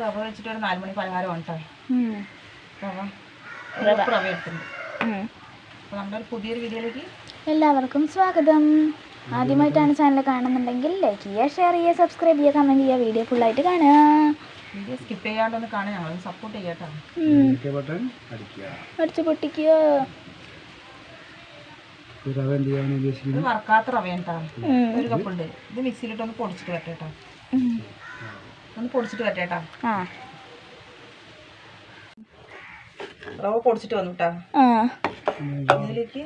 റവ വെച്ചിട്ട് ഒരു നാല് മണി. റവ. റവ. എടുത്തിട്ടുണ്ട്. അപ്പോൾ നമ്മുടെ ഒരു പുതിയൊരു വീഡിയോയിലേക്ക് എല്ലാവർക്കും സ്വാഗതം. ആദ്യമായിട്ടാണ് ചാനൽ കാണുന്നുണ്ടെങ്കിൽ ലൈക്ക് ചെയ്യുക ഷെയർ ചെയ്യുക സബ്സ്ക്രൈബ് ചെയ്യുക കമന്റ് ചെയ്യുക. വീഡിയോ ഫുള്ളായിട്ട് കാണുക. വീഡിയോ സ്കിപ്പ് ചെയ്യാണ്ടൊന്ന് ഞങ്ങളൊന്ന് സപ്പോർട്ട് ചെയ്യട്ടോ അടിച്ച് പൊട്ടിക്കുക. റവ എന്ത് ചെയ്യാൻ ഉദ്ദേശിക്കുന്നത്? വറക്കാത്ത ഒരു കപ്പ് ഉണ്ട്. ഇത് മിക്സിയിലിട്ട് ഒന്ന് പൊടിച്ചിട്ട് വരട്ടെ കേട്ടോ. ഒന്ന് പൊടിച്ചിട്ട് വരട്ടെ കേട്ടോ. ആ. റവ പൊടിച്ചിട്ട് വന്നു കേട്ടോ. ആ. ഇതിലേക്ക്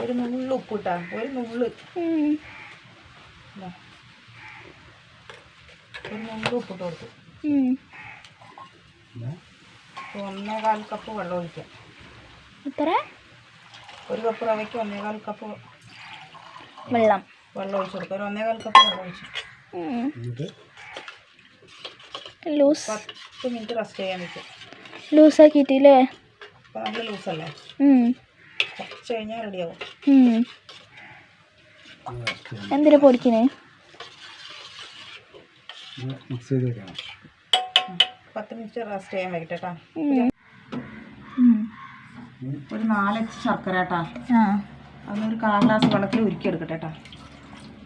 ഒരു നുള്ളു ഉപ്പ് ഇട്ടാ ഒരു നുള്ളു. ഒരു നുള്ളു ഉപ്പിട്ട് കൊടുത്തു. ഒന്നേകാൽ കപ്പ് വെള്ളം ഒഴിക്കാം. എത്ര? ഒരു കപ്പ് റവയ്ക്ക് ഒന്നേകാൽ കപ്പ് വെള്ളം. വെള്ളം ഒഴിച്ച് കൊടുക്കുക ഒരു ഒന്നേകാൽ കപ്പ് വെള്ളം ഒഴിച്ചു ലൂസ്. പത്ത് മിനിറ്റ് റെസ്റ്റ് ചെയ്യാൻ വെക്കും. ലൂസാക്കിയിട്ടില്ലേ? അപ്പോൾ ലൂസല്ലേ. കുറച്ച് കഴിഞ്ഞാൽ റെഡിയാവും. എന്തിനാ പൊടിക്കണേ? മിക്സ് ചെയ്ത് വെക്കണം പത്ത് മിനിറ്റ് റെസ്റ്റ് ചെയ്യാൻ വെക്കട്ടെ കേട്ടോ ഉം. ഉം. ഒരു നാലഞ്ച് ശർക്കര കേട്ടാ ആ. അതൊരു കാൽ ഗ്ലാസ് വെള്ളത്തിൽ ഉരുക്കിയെടുക്കട്ടെ കേട്ടോ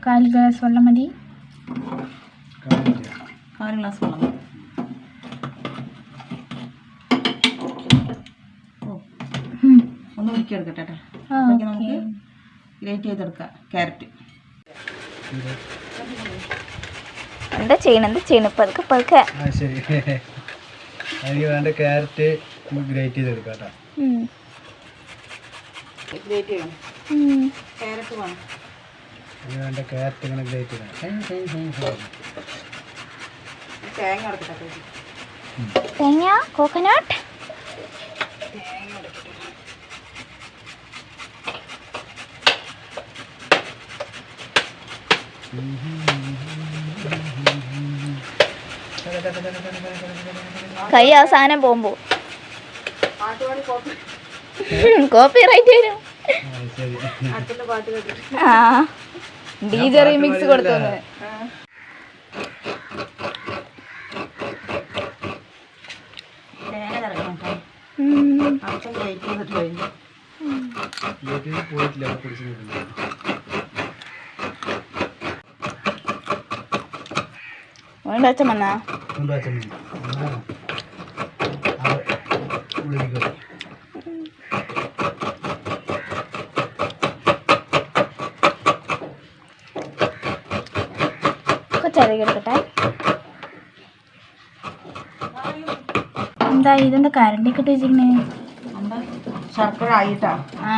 കാൽ ഗ്ലാസ് വെള്ളം മതി. കാൽ ഗ്ലാസ് വെള്ളം. ഒന്ന് ഉരുക്കിയെടുക്കട്ടെ കേട്ടോ. ആ, അപ്പോഴേക്ക് ഓക്കേ. നമുക്ക് ഗ്രേറ്റ് ചെയ്തെടുക്കാം. ക്യാരറ്റ്. എന്താ ചെയ്യണം? എന്താ ചെയ്യണം? പതുക്കെ പതുക്കെ. അതിന് വേണ്ട ക്യാരറ്റ് നമുക്ക് ഗ്രേറ്റ് ചെയ്തെടുക്കാം കേട്ടോ. ഗ്രേറ്റ് ചെയ്യണം. ക്യാരറ്റ് വേണം. അതിന് വേണ്ട ക്യാരറ്റ് ഇങ്ങനെ ഗ്രേറ്റ് ചെയ്യണം. തേങ്ങ അടക്കട്ടെ അപ്പോഴേക്ക്. തേങ്ങ കോക്കനട്ട് കൈ അവസാനം പോകുമ്പോ. കോപ്പി. റൈറ്റ് വരും. ആ ഡി ജെ റീമിക്സ് കൊടുത്തു പോയിട്ടില്ല വേണ്ട അച്ഛൻ വന്നാ കൊണ്ടുവച്ചാൽ മതി എടുക്കട്ടെ എന്താ ഇതെന്താ കരണ്ടി കിട്ടി വെച്ചിരിക്കണേ ശർക്കര ആയിട്ടാ. ആ.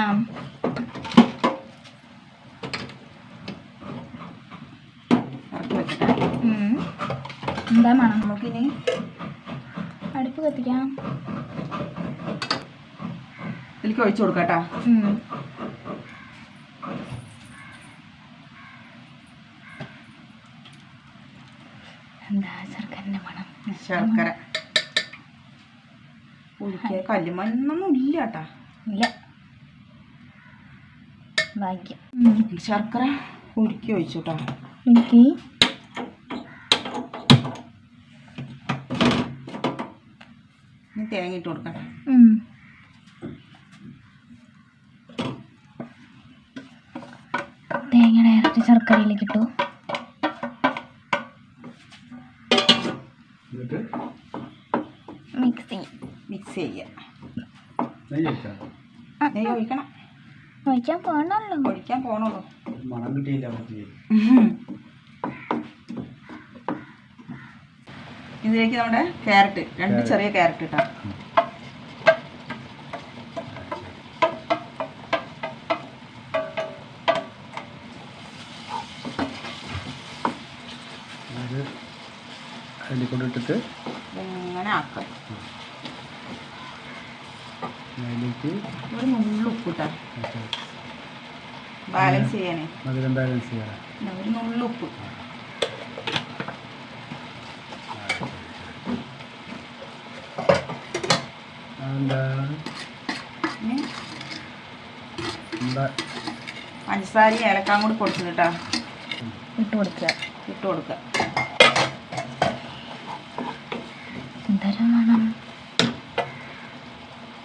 എന്താ മണം? നമുക്കിനി അടുപ്പ് കത്തിക്കാം. ഇതിലേക്ക് ഒഴിച്ചു കൊടുക്കാം കേട്ടോ ഉം. എന്താ ശർക്കരന്റെ മണം ശർക്കര ഒഴിക്കുക കല്ലുമണ്ണൊന്നും ഇല്ല. കേട്ടാ ഇല്ല ഭാഗ്യം ശർക്കര ഉരുക്കി ഒഴിച്ചു കേട്ടോ ഇനി തേങ്ങ ഇട്ട് കൊടുക്കാം ഉം. തേങ്ങ ഡയറക്റ്റ് ശർക്കരയിലേക്ക് ഇട്ടു. എന്നിട്ട് മിക്സ് ചെയ്യും. മിക്സ് ചെയ്യുക. നെയ്യ് വെക്കാം നെയ്യ് ഒഴിക്കണം. ഒഴിക്കാൻ പോകണമല്ലോ ഒഴിക്കാൻ പോണുള്ളൂ. മണം കിട്ടിയില്ല ഇതിലേക്ക് നമ്മുടെ ക്യാരറ്റ് രണ്ട് ചെറിയ ക്യാരറ്റ് ഇട്ടാ അത് അതിൽ കൊണ്ടിട്ടിട്ട് ഇങ്ങനെ ആക്കാം അതിലേക്ക് ഒരു നുള്ളു ഉപ്പിട്ടാ. ബാലൻസ് ചെയ്യാനേ മധുരം ബാലൻസ് ചെയ്യണം ഇതാ ഒരു നുള്ളു ഉപ്പ്. പഞ്ചസാരയും ഏലക്കായും കൂടി കൊടുക്കുന്നു കേട്ടാ ഇട്ട് കൊടുക്കുക. ഇട്ട് കൊടുക്കുക. എന്തോരം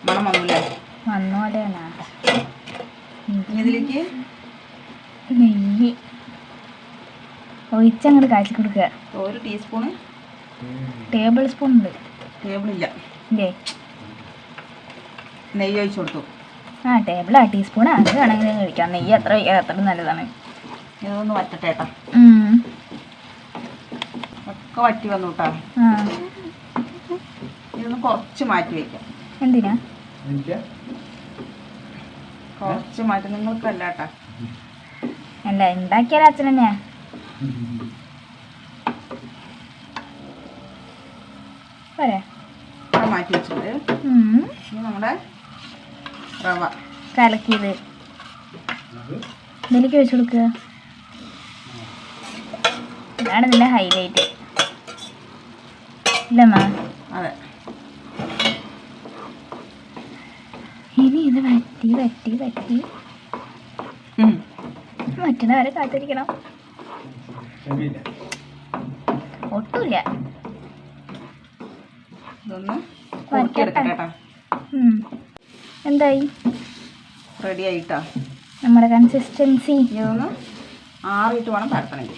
മണം വന്നില്ലേ? വന്നോടെയാണ് ഇനി ഇതിലേക്ക് നെയ്യ് ഒഴിച്ചങ്ങോട്ട് കാച്ചി കൊടുക്കുക. ഒരു ടീസ്പൂണ്? ടേബിൾ സ്പൂൺ ഉണ്ട്. ടേബിളില്ല ഇല്ലേ. നെയ്യ് ഒഴിച്ചു കൊടുത്തു. ആ ടേബിളാ ടീസ്പൂൺ അത് വേണമെങ്കിലും കഴിക്കാം. നെയ്യ് അത്ര അത്ര നല്ലതാണ്. ഇതൊന്ന് വറ്റട്ടെ കേട്ടോ. ഒക്കെ വറ്റി വന്നു കേട്ടോ. ഇതൊന്ന് കുറച്ച് മാറ്റി വയ്ക്കാം. എന്തിനാ? കുറച്ച് മാറ്റി നിങ്ങൾക്കല്ല കേട്ടോ അല്ല ഉണ്ടാക്കിയാൽ അച്ഛൻ തന്നെയാ. പോരെ. മാറ്റി വെച്ചിട്ട്. നമ്മുടെ റവ. കലക്കിയത്. ഇതിലേക്ക് വെച്ച് കൊടുക്കുക. ഇതാണ് ഇതിന്റെ ഹൈലൈറ്റ് ഇല്ലമ്മ അതെ. ഇത് വറ്റി വറ്റി വറ്റി ഉം. വറ്റുന്നവരെ കാത്തിരിക്കണം. ഒട്ടുമില്ല. എന്തായി? റെഡി ആയിട്ടാ? നമ്മുടെ കൺസിസ്റ്റൻസി ഇതൊന്ന് ആറിയിട്ട് വേണം പരത്തണമെങ്കിൽ.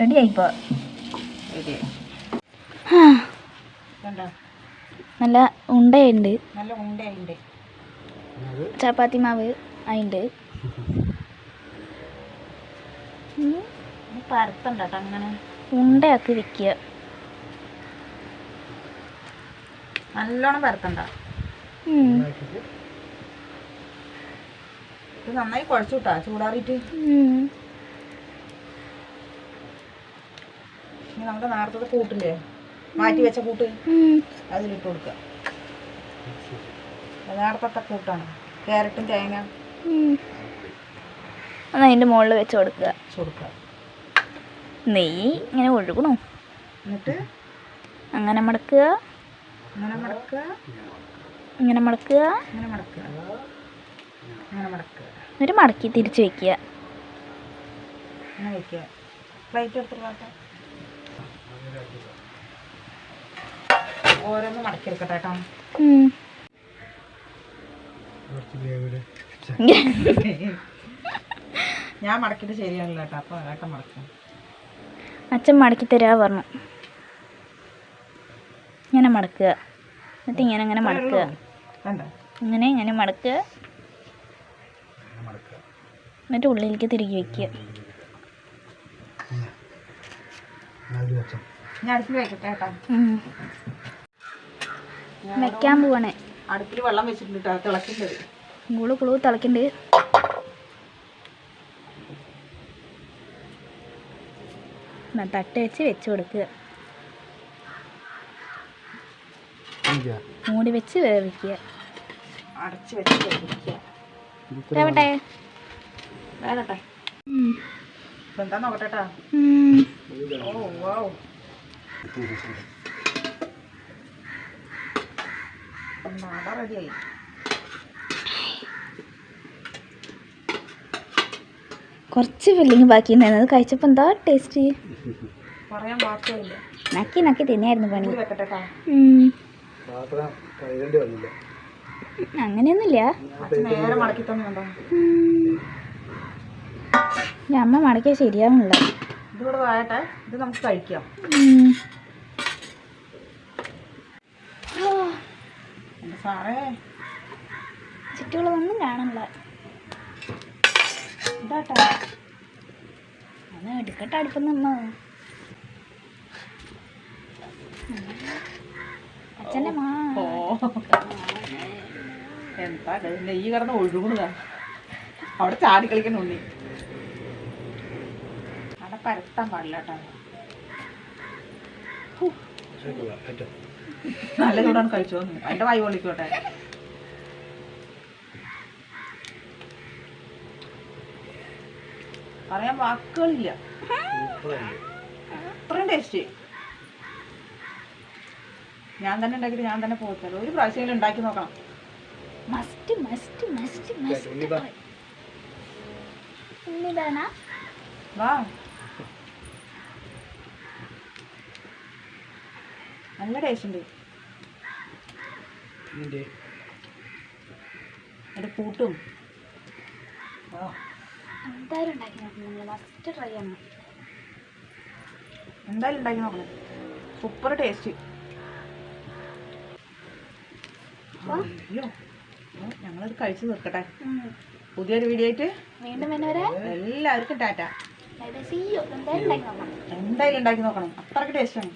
റെഡി ആയിപ്പോ? റെഡി ആയി കണ്ടോ നല്ല ഉണ്ടയുണ്ട്. നല്ല ഉണ്ടയുണ്ട്. ചപ്പാത്തി മാവ് അതിന്റെ പരത്തണ്ട അങ്ങനെ. ഉണ്ടയാക്കി വെക്കുക നല്ലോണം പരത്തണ്ട. ഇത് നന്നായി കുഴച്ചു വിട്ടാ ചൂടാറിയിട്ട് നമ്മുടെ നേരത്തെ കൂട്ടില്ലേ? മാറ്റി വെച്ച കൂട്ട്. അതിലിട്ട് കൊടുക്കുക. നേരത്തെ കൂട്ടാണ്. ക്യാരറ്റും തേങ്ങ. ഒന്ന് അതിന്റെ മുകളിൽ വെച്ച് കൊടുക്കുക. കൊടുക്കുക. നെയ്യ് ഇങ്ങനെ ഒഴുകണോ? എന്നിട്ട് അങ്ങനെ മടക്കുക. അങ്ങനെ മടക്കുക. ഇങ്ങനെ മടക്കുക. ഇങ്ങനെ മടക്കുക. ഇങ്ങനെ മടക്കുക. എന്നിട്ട് മടക്കി തിരിച്ച് വെക്കുക. അങ്ങനെ വയ്ക്കുക പ്ലേറ്റ് എടുത്തിട്ട് ഓരോന്ന് മടക്കി എടുക്കട്ടെ കേട്ടോ ഞാൻ മടക്കിട്ട് ശരിയാണല്ലോ കേട്ടോ. അപ്പോൾ ഏട്ടൻ മടക്കാം. അച്ഛൻ മടക്കി തരാ പറഞ്ഞു. ഇങ്ങനെ മടക്കുക. എന്നിട്ട് ഇങ്ങനെ അങ്ങനെ മടക്കുക. ഇങ്ങനെ ഇങ്ങനെ മടക്കുക. എന്നിട്ട് ഉള്ളിലേക്ക് തിരികെ വെക്കുക. ഞാൻ അടുത്ത് വെക്കട്ടെ കേട്ടോ. വെക്കാൻ പോവാണ്. അടുപ്പിൽ വെള്ളം വെച്ചിട്ടുണ്ട് കേട്ടോ മുളു കുളു എന്നാ തട്ട് വെച്ച് വെച്ച് കൊടുക്കുക. മൂടി വെച്ച് വേവിക്കുക. അടച്ച് വെച്ച് വേവിക്കുക. വേവട്ടെ. വേകട്ടെ ഇപ്പം എന്താ നോക്കട്ടെ ഓ വൗ. നാട റെഡിയായി. കുറച്ച് ഫില്ലിങ് ബാക്കി ഉണ്ടായിരുന്നു അത് കഴിച്ചപ്പോൾ എന്താ ടേസ്റ്റ് നക്കി നക്കി തന്നെയായിരുന്നു പണി. അങ്ങനെയൊന്നുമില്ല. അമ്മ മടക്കിയാൽ ശരിയാവുന്നില്ല. ഇതിവിടെ വായട്ടെ. ഇത് നമുക്ക് കഴിക്കാം ഉം. ഓ, എന്റെ സാറേ. ചുറ്റുകളൊന്നും കാണില്ല ഇതാട്ടാ ഒന്ന് എടുക്കട്ടെ അടുപ്പം നമ്മ അച്ഛന്റെ മാ. എന്താ? നെയ്യ് കിടന്ന് ഒഴുകുന്നതാ. അവിടെ ചാടി കളിക്കണ ഉണ്ണി. അവിടെ പരത്താൻ പാടില്ല കേട്ടോ നല്ല ചൂടാണ് കഴിച്ചു അതിന്റെ വായു പൊളിക്കോട്ടെ പറയാൻ വാക്കുകളില്ല. അത്രയും ടേസ്റ്റ് ഞാൻ തന്നെ ഉണ്ടാക്കിയിട്ട് ഞാൻ തന്നെ പോകത്തല്ലോ. ഒരു പ്രാവശ്യം ഉണ്ടാക്കി നോക്കണം. Must must must must. വാ. നല്ല ടേസ്റ്റ് ഉണ്ട്. അതിന്റെ കൂട്ടും. ആ. എന്തായാലും ഉണ്ടാക്കി നോക്കണം മസ്റ്റ് ട്രൈ ചെയ്യണം എന്തായാലും ഉണ്ടാക്കി നോക്കണം സൂപ്പർ ടേസ്റ്റ് അയ്യോ. ഓ, ഞങ്ങളത് കഴിച്ചു തീർക്കട്ടെ. പുതിയൊരു വീഡിയോ ആയിട്ട് വീണ്ടും എല്ലാവർക്കും ടാറ്റ. സി യു എന്തായാലും ഉണ്ടാക്കി നോക്കണം എന്തായാലും ഉണ്ടാക്കി നോക്കണം. അത്രയ്ക്ക് ടേസ്റ്റാണ്